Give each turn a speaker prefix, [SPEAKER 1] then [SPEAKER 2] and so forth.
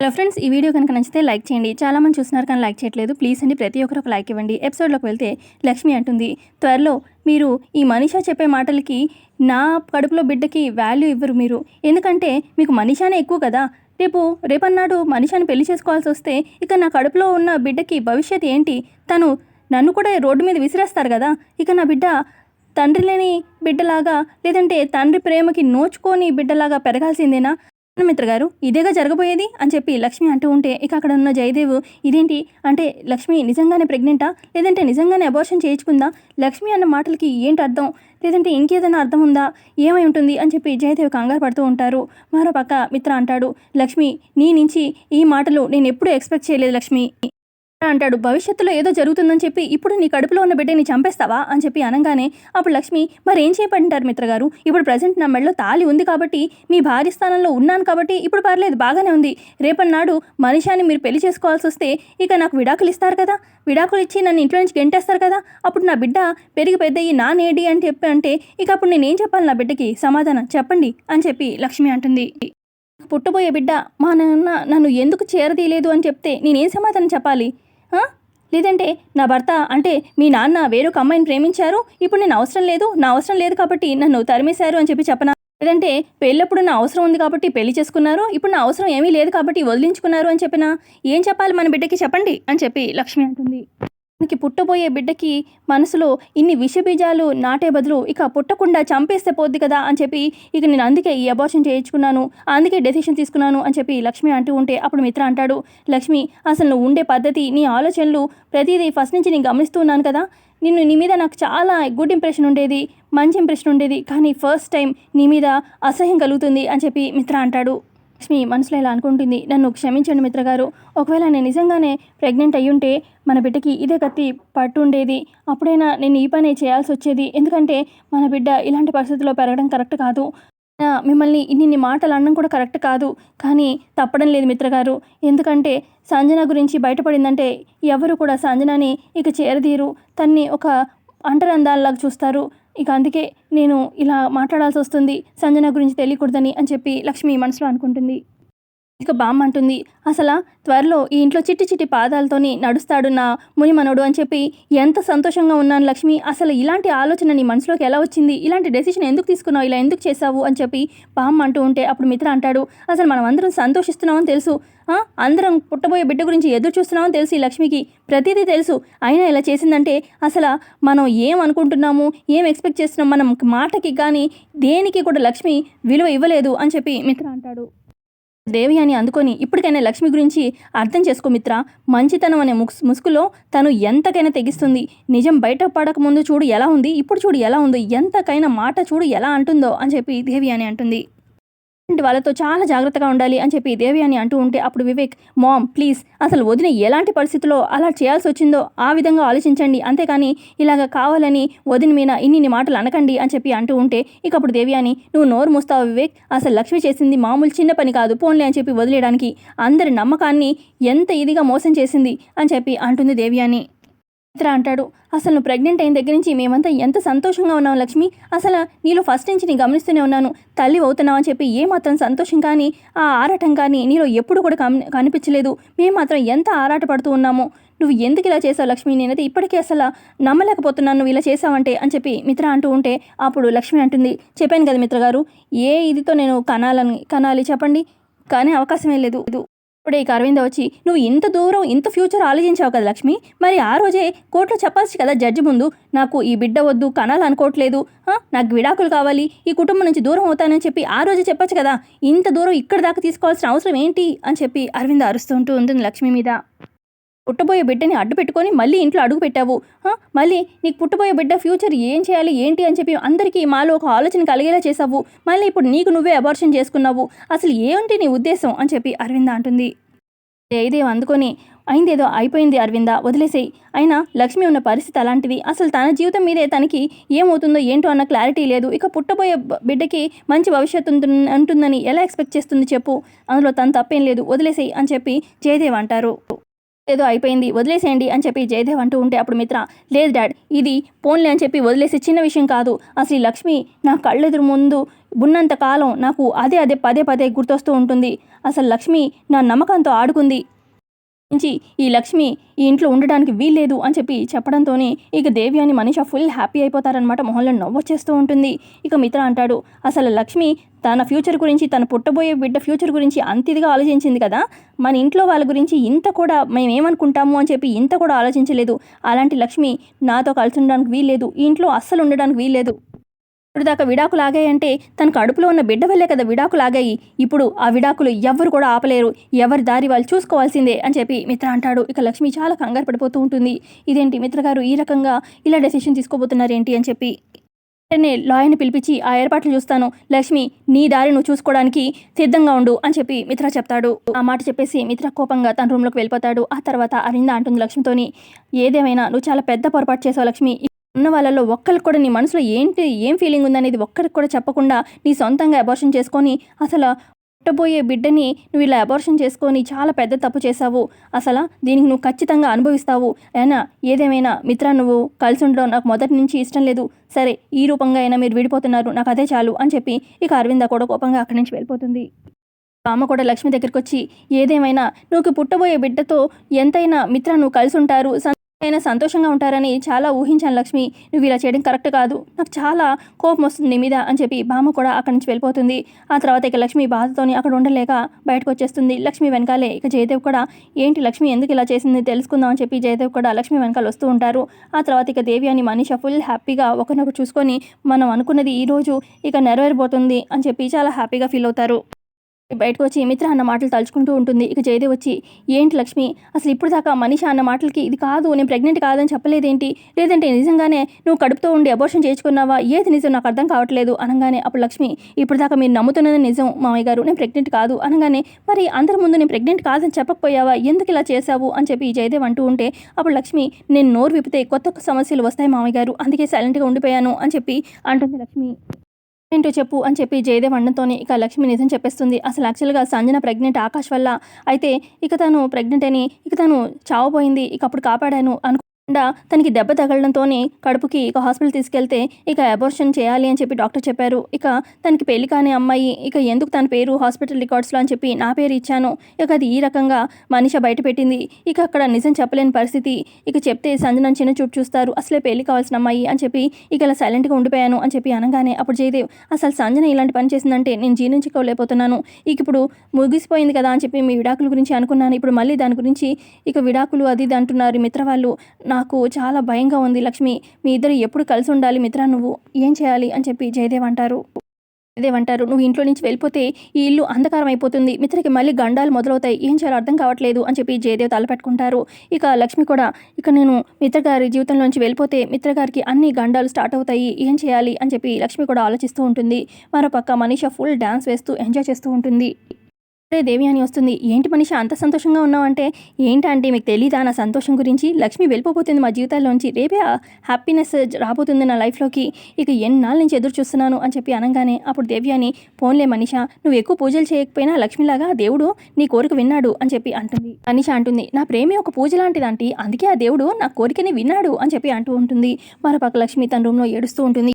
[SPEAKER 1] Hello friends ఈ video కనుక నచ్చితే లైక్ చేయండి. చాలా మంది చూస్తున్నారు కానీ లైక్ చేయట్లేదు. ప్లీజ్ అండి ప్రతి ఒక్కరు ఒక లైక్ ఇవ్వండి. ఎపిసోడ్లోకి వెళ్తే లక్ష్మి అంటుంది త్వరలో మీరు ఈ మనీషా చెప్పే మాటలకి నా కడుపులో బిడ్డకి వాల్యూ ఇవ్వరు మీరు. ఎందుకంటే మీకు మనీషానే ఎక్కువ కదా. రేపు రేపన్నాడు మనీషాని పెళ్ళి చేసుకోవాల్సి వస్తే ఇక నా కడుపులో ఉన్న బిడ్డకి భవిష్యత్ ఏంటి? తను నన్ను కూడా రోడ్డు మీద విసిరేస్తారు కదా. ఇక నా బిడ్డ తండ్రి లేని బిడ్డలాగా లేదంటే తండ్రి ప్రేమకి నోచుకొని బిడ్డలాగా పెరగాల్సిందేనా? మిత్ర గారు ఇదేగా జరగబోయేది? అని చెప్పి లక్ష్మి అంటూ ఉంటే ఇక అక్కడ ఉన్న జయదేవ్ ఇదేంటి? అంటే లక్ష్మి నిజంగానే ప్రెగ్నెంటా? లేదంటే నిజంగానే అబార్షన్ చేయించుకుందా? లక్ష్మి అన్న మాటలకి ఏంటి అర్థం? లేదంటే ఇంకేదైనా అర్థం ఉందా? ఏమై ఉంటుంది? అని చెప్పి జయదేవ్ కంగారు పడుతూ ఉంటారు. మరో పక్క మిత్ర అంటాడు లక్ష్మి నీ నుంచి ఈ మాటలు నేను ఎప్పుడూ ఎక్స్పెక్ట్ చేయలేదు లక్ష్మి. అంటాడు భవిష్యత్తులో ఏదో జరుగుతుందని చెప్పి ఇప్పుడు నీ కడుపులో ఉన్న బిడ్డని చంపేస్తావా? అని చెప్పి అనగానే అప్పుడు లక్ష్మి మరి ఏం చేయమంటారు మిత్రగారు ఇప్పుడు ప్రజెంట్ నా మెడలో తాలి ఉంది కాబట్టి మీ భార్య స్థానంలో ఉన్నాను కాబట్టి ఇప్పుడు పర్లేదు బాగానే ఉంది. రేపన్నాడు మనిషాన్ని మీరు పెళ్ళి చేసుకోవాల్సి వస్తే ఇక నాకు విడాకులు ఇస్తారు కదా? విడాకులు ఇచ్చి నన్ను ఇంట్లో నుంచి గెంటేస్తారు కదా? అప్పుడు నా బిడ్డ పెరిగి పెద్ద నా నేడి అని చెప్పి అంటే ఇక అప్పుడు నేనేం చెప్పాలి నా బిడ్డకి? సమాధానం చెప్పండి అని చెప్పి లక్ష్మి అంటుంది. పుట్టబోయే బిడ్డ మా నాన్న నన్ను ఎందుకు చేరదీయలేదు? అని చెప్తే నేనేం సమాధానం చెప్పాలి? లేదంటే నా భర్త అంటే మీ నాన్న వేరొక అమ్మాయిని ప్రేమించారు? ఇప్పుడు నేను అవసరం లేదు నా అవసరం లేదు కాబట్టి నన్ను తరిమేశారు అని చెప్పి చెప్పనా? లేదంటే పెళ్ళప్పుడు నా అవసరం ఉంది కాబట్టి పెళ్ళి చేసుకున్నారు ఇప్పుడు నా అవసరం ఏమీ లేదు కాబట్టి వదిలించుకున్నారు అని చెప్పినా? ఏం చెప్పాలి మన బిడ్డకి చెప్పండి అని చెప్పి లక్ష్మి అంటుంది. మనకి పుట్టబోయే బిడ్డకి మనసులో ఇన్ని విషబీజాలు నాటే బదులు ఇక పుట్టకుండా చంపేస్తే పోద్ది కదా అని చెప్పి ఇక నేను అందుకే ఈ అబార్షన్ చేయించుకున్నాను అందుకే డెసిషన్ తీసుకున్నాను అని చెప్పి లక్ష్మి అంటూ ఉంటే అప్పుడు మిత్ర అంటాడు లక్ష్మి అసలు నువ్వు ఉండే పద్ధతి నీ ఆలోచనలు ప్రతిదీ ఫస్ట్ నుంచి నేను గమనిస్తూ ఉన్నాను కదా. నిన్ను నీ మీద నాకు చాలా గుడ్ ఇంప్రెషన్ ఉండేది మంచి ఇంప్రెషన్ ఉండేది కానీ ఫస్ట్ టైం నీ మీద అసహ్యం కలుగుతుంది అని చెప్పి మిత్ర అంటాడు. లక్ష్మి మనసులో ఇలా అనుకుంటుంది నన్ను క్షమించండి మిత్రగారు. ఒకవేళ నేను నిజంగానే ప్రెగ్నెంట్ అయ్యుంటే మన బిడ్డకి ఇదే కత్తి పట్టు ఉండేది అప్పుడైనా నేను ఈ పని చేయాల్సి వచ్చేది. ఎందుకంటే మన బిడ్డ ఇలాంటి పరిస్థితుల్లో పెరగడం కరెక్ట్ కాదు. మిమ్మల్ని ఇన్ని మాటలు అనడం కూడా కరెక్ట్ కాదు. కానీ తప్పడం లేదు మిత్రగారు. ఎందుకంటే సంజన గురించి బయటపడిందంటే ఎవరు కూడా సంజనని ఇక చేరదీరు. తన్ని ఒక అంటరందాల్లాగా చూస్తారు. ఇక అందుకే నేను ఇలా మాట్లాడాల్సి వస్తుంది సంజన గురించి తెలియకూడదని అని చెప్పి లక్ష్మి మనసులో అనుకుంటుంది. ఇక బామ్మ అంటుంది అసలు త్వరలో ఈ ఇంట్లో చిట్టి చిట్టి పాదాలతోని నడుస్తాడు నా మునిమనుడు అని చెప్పి ఎంత సంతోషంగా ఉన్నాను లక్ష్మి అసలు ఇలాంటి ఆలోచన నీ మనసులోకి ఎలా వచ్చింది? ఇలాంటి డెసిషన్ ఎందుకు తీసుకున్నావు? ఇలా ఎందుకు చేసావు అని చెప్పి బామ్మ అంటూ ఉంటే అప్పుడు మిత్ర అంటాడు అసలు మనం అందరం సంతోషిస్తున్నామని తెలుసు. అందరం పుట్టబోయే బిడ్డ గురించి ఎదురు చూస్తున్నామని తెలుసు ఈ లక్ష్మికి. ప్రతిదీ తెలుసు. అయినా ఇలా చేసిందంటే అసలు మనం ఏం అనుకుంటున్నాము? ఏం ఎక్స్పెక్ట్ చేస్తున్నాం? మనం మాటకి కానీ దేనికి కూడా లక్ష్మి విలువ ఇవ్వలేదు అని చెప్పి మిత్ర అంటాడు. దేవి అని అందుకొని ఇప్పటికైనా లక్ష్మి గురించి అర్థం చేసుకో మిత్ర. మంచితనం అనే ముక్స్ ముసుగులో తను ఎంతకైనా తెగిస్తుంది. నిజం బయట పడక ముందు చూడు ఎలా ఉంది ఇప్పుడు చూడు ఎలా ఉందో ఎంతకైనా మాట చూడు ఎలా అంటుందో అని చెప్పి దేవి అని అంటుంది. వాళ్ళతో చాలా జాగ్రత్తగా ఉండాలి అని చెప్పి దేవి అని అంటూ ఉంటే అప్పుడు వివేక్ మామ్ ప్లీజ్ అసలు వదిన ఎలాంటి పరిస్థితుల్లో అలా చేయాల్సి వచ్చిందో ఆ విధంగా ఆలోచించండి. అంతేకాని ఇలాగ కావాలని వదిన మీద ఇన్ని మాటలు అనకండి అని చెప్పి అంటూ ఉంటే ఇక అప్పుడు దేవి అని నువ్వు నోరు మూస్తావు వివేక్? అసలు లక్ష్మి చేసింది మామూలు చిన్న పని కాదు పోన్లే అని చెప్పి వదిలేయడానికి అందరి నమ్మకాన్ని ఎంత ఇదిగా మోసం చేసింది అని చెప్పి అంటుంది దేవి అని మిత్ర అంటాడు. అసలు నువ్వు ప్రెగ్నెంట్ అయిన దగ్గర నుంచి మేమంతా ఎంత సంతోషంగా ఉన్నాం లక్ష్మి? అసలు నీలో ఫస్ట్ నుంచి నేను గమనిస్తూనే ఉన్నాను. తల్లి అవుతున్నావు అని చెప్పి ఏమాత్రం సంతోషం కానీ ఆ ఆరాటం కానీ నీలో ఎప్పుడు కూడా కనిపించలేదు. మేము మాత్రం ఎంత ఆరాటపడుతూ ఉన్నామో. నువ్వు ఎందుకు ఇలా చేసావు లక్ష్మి? నేనైతే ఇప్పటికే అసలు నమ్మలేకపోతున్నాను నువ్వు ఇలా చేసావంటే అని చెప్పి మిత్ర అంటూ ఉంటే అప్పుడు లక్ష్మి అంటుంది. చెప్పాను కదా మిత్ర గారు ఏ ఇదితో నేను కనాలని కనాలి చెప్పండి. కానీ అవకాశమే లేదు. ఇప్పుడే ఇక అరవింద వచ్చి నువ్వు ఇంత దూరం ఇంత ఫ్యూచర్ ఆలోచించావు కదా లక్ష్మి? మరి ఆ రోజే కోర్టులో చెప్పాల్సి కదా జడ్జి ముందు? నాకు ఈ బిడ్డ వద్దు కనాలనుకోవట్లేదు. అనుకోవట్లేదు నాకు విడాకులు కావాలి. ఈ కుటుంబం నుంచి దూరం అవుతానని చెప్పి ఆ రోజే చెప్పొచ్చు కదా. ఇంత దూరం ఇక్కడ దాకా తీసుకోవాల్సిన అవసరం ఏంటి? అని చెప్పి అరవింద అరుస్తుంటూ ఉంటుంది లక్ష్మి మీద. పుట్టబోయే బిడ్డని అడ్డు పెట్టుకొని మళ్ళీ ఇంట్లో అడుగు పెట్టావు. మళ్ళీ నీకు పుట్టబోయే బిడ్డ ఫ్యూచర్ ఏం చేయాలి ఏంటి అని చెప్పి అందరికీ మాలో ఒక ఆలోచన కలిగేలా చేసావు మళ్ళీ ఇప్పుడు నీకు నువ్వే అబార్షన్ చేసుకున్నావు. అసలు ఏంటి నీ ఉద్దేశం అని చెప్పి అరవింద అంటుంది. జయదేవ్ అందుకొని అయిందేదో అయిపోయింది అరవింద వదిలేసేయి. అయినా లక్ష్మి ఉన్న పరిస్థితి అలాంటిది. అసలు తన జీవితం మీదే తనకి ఏమవుతుందో ఏంటో అన్న క్లారిటీ లేదు. ఇక పుట్టబోయే బిడ్డకి మంచి భవిష్యత్తు ఉంటుందని ఎలా ఎక్స్పెక్ట్ చేస్తుంది చెప్పు. అందులో తను తప్పేం లేదు. వదిలేసేయి అని చెప్పి జయదేవ్ అంటారు. ఏదో అయిపోయింది వదిలేసేయండి అని చెప్పి జయదేవ్ అంటూ ఉంటే అప్పుడు మిత్ర లేదు డాడ్ ఇది పోన్లే అని చెప్పి వదిలేసే చిన్న విషయం కాదు. అసలు లక్ష్మి నా కళ్ళెదురు ముందు ఉన్నంత కాలం నాకు అదే అదే పదే పదే గుర్తొస్తూ ఉంటుంది. అసలు లక్ష్మి నా నమ్మకంతో ఆడుకుంది. నుంచి ఈ లక్ష్మి ఈ ఇంట్లో ఉండడానికి వీల్లేదు అని చెప్పి చెప్పడంతోనే ఇక దేవి అని మనిష ఫుల్ హ్యాపీ అయిపోతారనమాట మొహంలో నవ్వొచ్చేస్తూ ఉంటుంది. ఇక మిత్ర అంటాడు అసలు లక్ష్మి తన ఫ్యూచర్ గురించి తన పుట్టబోయే బిడ్డ ఫ్యూచర్ గురించి అంత ఇదిగా ఆలోచించింది కదా? మన ఇంట్లో వాళ్ళ గురించి ఇంత కూడా మేము ఏమనుకుంటాము అని చెప్పి ఇంత కూడా ఆలోచించలేదు. అలాంటి లక్ష్మి నాతో కలిసి ఉండడానికి వీల్లేదు. ఈ ఇంట్లో అస్సలు ఉండడానికి వీల్లేదు. ఇప్పుడు దాకా విడాకులు ఆగాయంటే తన కడుపులో ఉన్న బిడ్డ వల్లే కదా విడాకులు ఆగాయి. ఇప్పుడు ఆ విడాకులు ఎవ్వరు కూడా ఆపలేరు. ఎవరి దారి వాళ్ళు చూసుకోవాల్సిందే అని చెప్పి మిత్ర అంటాడు. ఇక లక్ష్మి చాలా కంగారు పడిపోతూ ఉంటుంది. ఇదేంటి మిత్ర గారు ఈ రకంగా ఇలా డెసిషన్ తీసుకోబోతున్నారేంటి అని చెప్పి వెంటనే లాయర్ని పిలిపించి ఆ ఏర్పాట్లు చూస్తాను. లక్ష్మి నీ దారి నువ్వు చూసుకోవడానికి సిద్ధంగా ఉండు అని చెప్పి మిత్ర చెప్తాడు. ఆ మాట చెప్పేసి మిత్ర కోపంగా తన రూమ్లోకి వెళ్ళిపోతాడు. ఆ తర్వాత అరింద అంటుంది లక్ష్మితోని ఏదేమైనా నువ్వు చాలా పెద్ద పొరపాటు చేసావు లక్ష్మి. ఉన్న వాళ్ళలో ఒక్కరికి కూడా నీ మనసులో ఏంటి ఏం ఫీలింగ్ ఉందనేది ఒక్కరికి కూడా చెప్పకుండా నీ సొంతంగా అబార్షన్ చేసుకొని అసలు పుట్టబోయే బిడ్డని నువ్వు ఇలా అబార్షన్ చేసుకొని చాలా పెద్ద తప్పు చేశావు. అసలు దీనికి నువ్వు ఖచ్చితంగా అనుభవిస్తావు. అయినా ఏదేమైనా మిత్ర నువ్వు కలిసి ఉండడం నాకు మొదటి నుంచి ఇష్టం లేదు. సరే ఈ రూపంగా అయినా మీరు విడిపోతున్నారు. నాకు అదే చాలు అని చెప్పి ఇక అరవింద కూడా కోపంగా అక్కడి నుంచి వెళ్ళిపోతుంది. అమ్మ కూడా లక్ష్మి దగ్గరికి వచ్చి ఏదేమైనా నువ్వు పుట్టబోయే బిడ్డతో ఎంతైనా మిత్ర నువ్వు కలిసి ఉంటారు. అయినా సంతోషంగా ఉంటారని చాలా ఊహించాను లక్ష్మి. నువ్వు ఇలా చేయడం కరెక్ట్ కాదు. నాకు చాలా కోపం వస్తుంది నీ మీద అని చెప్పి బామ్మ కూడా అక్కడి నుంచి వెళ్ళిపోతుంది. ఆ తర్వాత ఇక లక్ష్మి బాధతోని అక్కడ ఉండలేక బయటకు వచ్చేస్తుంది. లక్ష్మి వెనకాలే ఇక జయదేవ్ కూడా ఏంటి లక్ష్మి ఎందుకు ఇలా చేసింది తెలుసుకుందాం అని చెప్పి జయదేవ్ కూడా లక్ష్మి వెనకాల వస్తూ ఉంటారు. ఆ తర్వాత ఇక దేవి అని మనిష ఫుల్ హ్యాపీగా ఒకరినొకరు చూసుకొని మనం అనుకున్నది ఈరోజు ఇక నెరవేరిపోతుంది అని చెప్పి చాలా హ్యాపీగా ఫీల్ అవుతారు. బయటకు వచ్చి మిత్ర అన్న మాటలు తలుచుకుంటూ ఉంటుంది. ఇక జయదేవ్ వచ్చి ఏంటి లక్ష్మి? అసలు ఇప్పుడు దాకా మనిషి అన్న మాటలకి ఇది కాదు నేను ప్రెగ్నెంట్ కాదని చెప్పలేదేంటి? లేదంటే నిజంగానే నువ్వు కడుపుతో ఉండి అబోర్షన్ చేయించుకున్నావా? ఏది నిజం? నాకు అర్థం కావట్లేదు. అనగానే అప్పుడు లక్ష్మి ఇప్పుడు దాకా మీరు నమ్ముతున్నది నిజం. మామయ్య గారు నేను ప్రెగ్నెంట్ కాదు. అనగానే మరి అందరి ముందు నేను ప్రెగ్నెంట్ కాదని చెప్పకపోయావా? ఎందుకు ఇలా చేశావు? అని చెప్పి జయదేవ్ అంటూ ఉంటే అప్పుడు లక్ష్మి నేను నోరు విప్పితే కొత్త సమస్యలు వస్తాయి మామయ్య గారు. అందుకే సైలెంట్గా ఉండిపోయాను అని చెప్పి అంటుంది లక్ష్మి. ఏంటో చెప్పు అని చెప్పి జయదేవ్ అన్నతోనే ఇక లక్ష్మి నిజం చెప్పేస్తుంది. అసలు యాక్చువల్గా సంజన ప్రెగ్నెంట్ ఆకాష్ వల్ల అయితే ఇక తను ప్రెగ్నెంట్ అని ఇక తను చావబోయింది. ఇక అప్పుడు కాపాడాను అను డా తనకి దెబ్బ తగలడంతోనే కడుపుకి ఇక హాస్పిటల్ తీసుకెళ్తే ఇక అబార్షన్ చేయాలి అని చెప్పి డాక్టర్ చెప్పారు. ఇక తనకి పెళ్ళి కాని అమ్మాయి ఇక ఎందుకు తన పేరు హాస్పిటల్ రికార్డ్స్లో అని చెప్పి నా పేరు ఇచ్చాను. ఇక అది ఈ రకంగా మనిష బయట పెట్టింది. ఇక అక్కడ నిజం చెప్పలేని పరిస్థితి. ఇక చెప్తే సంజన చిన్న చూపు చూస్తారు. అసలే పెళ్ళి కావాల్సిన అమ్మాయి అని చెప్పి ఇక ఇలా సైలెంట్గా ఉండిపోయాను అని చెప్పి అనగానే అప్పుడు జయదేవ్ అసలు సంజన ఇలాంటి పని చేసిందంటే నేను జీర్ణించుకోలేకపోతున్నాను. ఇక ఇప్పుడు ముగిసిపోయింది కదా అని చెప్పి మీ విడాకుల గురించి అనుకున్నాను. ఇప్పుడు మళ్ళీ దాని గురించి ఇక విడాకులు అది ఇది అంటున్నారు మిత్ర వాళ్ళు నాకు చాలా భయంగా ఉంది. లక్ష్మి మీ ఇద్దరు ఎప్పుడు కలిసి ఉండాలి? మిత్ర నువ్వు ఏం చేయాలి? అని చెప్పి జయదేవ్ అంటారు. జయదేవ్ అంటారు నువ్వు ఇంట్లో నుంచి వెళ్ళిపోతే ఈ ఇల్లు అంధకారం అయిపోతుంది. మిత్రకి మళ్ళీ గండాలు మొదలవుతాయి. ఏం చేయాలో అర్థం కావట్లేదు అని చెప్పి జయదేవ్ తలపెట్టుకుంటారు. ఇక లక్ష్మి కూడా ఇక నేను మిత్ర గారి జీవితంలోంచి వెళ్ళిపోతే మిత్ర గారికి అన్ని గండాలు స్టార్ట్ అవుతాయి. ఏం చేయాలి? అని చెప్పి లక్ష్మి కూడా ఆలోచిస్తూ ఉంటుంది. మరోపక్క మనీష ఫుల్ డ్యాన్స్ వేస్తూ ఎంజాయ్ చేస్తూ ఉంటుంది. అప్పుడే దేవి అని వస్తుంది. ఏంటి మనిషి అంత సంతోషంగా ఉన్నావంటే ఏంటంటే మీకు తెలీదా నా సంతోషం గురించి? లక్ష్మి వెళ్ళిపోతుంది మా జీవితాల్లోంచి. రేపే హ్యాపీనెస్ రాబోతుంది నా లైఫ్లోకి. ఇక ఎన్నాళ్ళ నుంచి ఎదురు చూస్తున్నాను అని చెప్పి అనగానే అప్పుడు దేవి అని పోన్లే మనిష నువ్వు ఎక్కువ పూజలు చేయకపోయినా లక్ష్మిలాగా దేవుడు నీ కోరిక విన్నాడు అని చెప్పి అంటుంది. మనిష అంటుంది నా ప్రేమే ఒక పూజ లాంటిదంటే అందుకే ఆ దేవుడు నా కోరికని విన్నాడు అని చెప్పి అంటూ ఉంటుంది. మరోపక్క లక్ష్మి తన రూమ్లో ఏడుస్తూ ఉంటుంది.